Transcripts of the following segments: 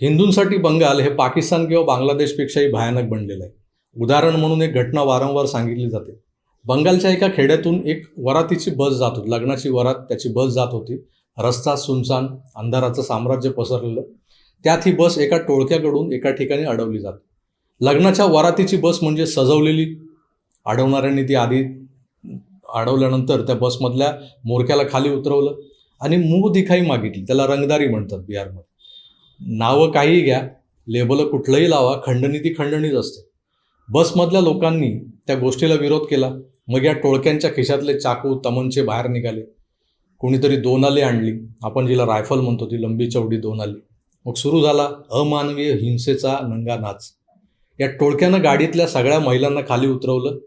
हिंदूंसाठी बंगाल हे पाकिस्तान किंवा बांगलादेशपेक्षाही भयानक बनलेलं आहे. उदाहरण म्हणून एक घटना वारंवार सांगितली जाते. बंगालच्या एका खेड्यातून एक वरातीची बस जात होती. लग्नाची वरात त्याची बस जात होती. रस्ता सुनसान अंधाराचं साम्राज्य पसरलेलं. त्यात ही बस एका टोळक्याकडून एका ठिकाणी अडवली जाते. लग्नाच्या वरातीची बस म्हणजे सजवलेली. अडवणाऱ्यांनी ती आधी अडवल्यानंतर त्या बसमधल्या मोरक्याला खाली उतरवलं आणि मूग दिखाई मागितली. त्याला रंगदारी म्हणतात बिहारमध्ये. नावं काहीही घ्या लेबल कुठलंही लावा खंडणी ती खंडणीच असते. बसमधल्या लोकांनी त्या गोष्टीला विरोध केला मग या टोळक्यांच्या खिशातले चाकू तमंचे बाहेर निघाले. कोणीतरी दोन आली आणली. आपण जिला रायफल म्हणतो ती लंबी चौडी दोन आली मग सुरू झाला अमानवीय हिंसेचा नंगा नाच. या टोळक्यानं गाडीतल्या सगळ्या महिलांना खाली उतरवलं.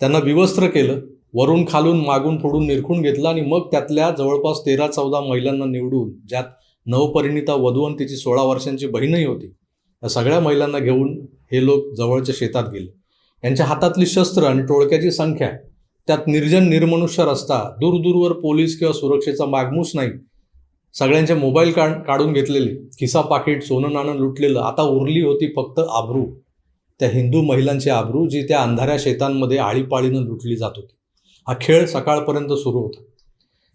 त्यांना विवस्त्र केलं. वरून खालून मागून फोडून निरखून घेतलं आणि मग त्यातल्या जवळपास तेरा चौदा महिलांना निवडून ज्यात नवपरिणिता वधू आणि तिची सोळा वर्षांची बहीणही होती. या सगळ्या महिलांना घेऊन हे लोक जवळच्या शेतात गेले. यांच्या हातातली शस्त्र आणि टोळक्याची संख्या त्यात निर्जन निर्मनुष्य रस्ता दूरदूरवर पोलीस किंवा सुरक्षेचा मागमूस नाही सगळ्यांचे मोबाईल काढ काढून घेतलेले खिसा पाकिट सोनं नाणं लुटलेलं आता उरली होती फक्त आबरू. त्या हिंदू महिलांची आबरू जी त्या अंधाऱ्या शेतांमध्ये आळीपाळीनं लुटली जात होती. हा खेळ सकाळपर्यंत सुरू होता.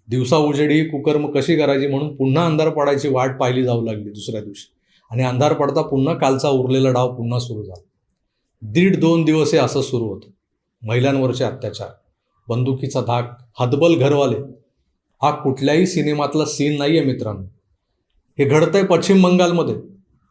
दिवसा उजेडी कुकर्म कशी करायची म्हणून पुन्हा अंधार पडायची वाट पाहिली जाऊ लागली दुसऱ्या दिवशी. आणि अंधार पडता पुन्हा कालचा उरलेला डाव पुन्हा सुरू झाला. दीड दोन दिवस हे असं सुरू होतं. महिलांवरचे अत्याचार. बंदुकीचा धाक हदबल घरवाले. हा कुठल्याही सिनेमातला सीन नाही आहे मित्रांनो. हे घडतंय पश्चिम बंगालमध्ये.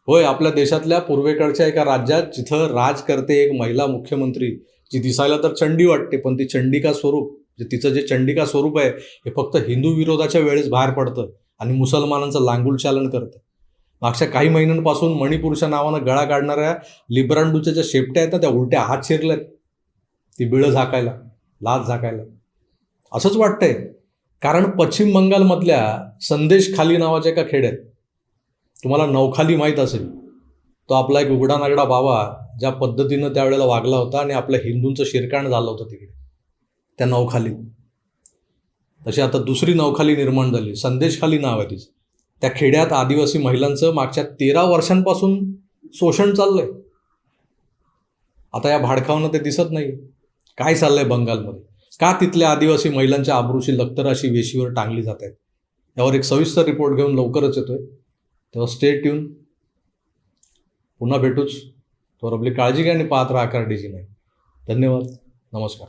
होय आपल्या देशातल्या पूर्वेकडच्या एका राज्यात जिथं राज करते एक महिला मुख्यमंत्री जी दिसायला तर चंडी वाटते पण ती चंडिका स्वरूप तिचं जे चंडिका स्वरूप आहे हे फक्त हिंदू विरोधाच्या वेळेस बाहेर पडतं आणि मुसलमानांचं लांगुल चालन करतं. मागच्या काही महिन्यांपासून मणिपूरच्या नावानं गळा काढणाऱ्या लिब्रांडूच्या ज्या शेपट्या आहेत ना त्या उलट्या हात शिरल्यात. ती बिळं झाकायला लाच झाकायला. असंच वाटतंय. कारण पश्चिम बंगालमधल्या संदेश खाली नावाच्या एका खेड्यात तुम्हाला नवखाली माहीत असेल तो आपला एक उघडा नागडा बाबा ज्या पद्धतीनं त्यावेळेला वागला होता आणि आपल्या हिंदूंचं शिरकाण झालं होतं तिकडे. त्या नवखाली. तशी आता दुसरी नवखाली निर्माण झाली. संदेशखाली नाव आहे तिचं. त्या खेड्यात आदिवासी महिलांचं मागच्या तेरा वर्षांपासून शोषण चाललंय. आता या भाडकावनं ते दिसत नाही. काय चाललंय बंगालमध्ये? का तिथल्या आदिवासी महिलांच्या आबरूची लक्तर अशी वेशीवर टांगली जात आहेत? यावर एक सविस्तर रिपोर्ट घेऊन लवकरच येतोय. तेव्हा स्टे ट्यून पुन्हा भेटूच. तर आपली काळजी घ्या आणि पाहत राहा डी नाही धन्यवाद. नमस्कार.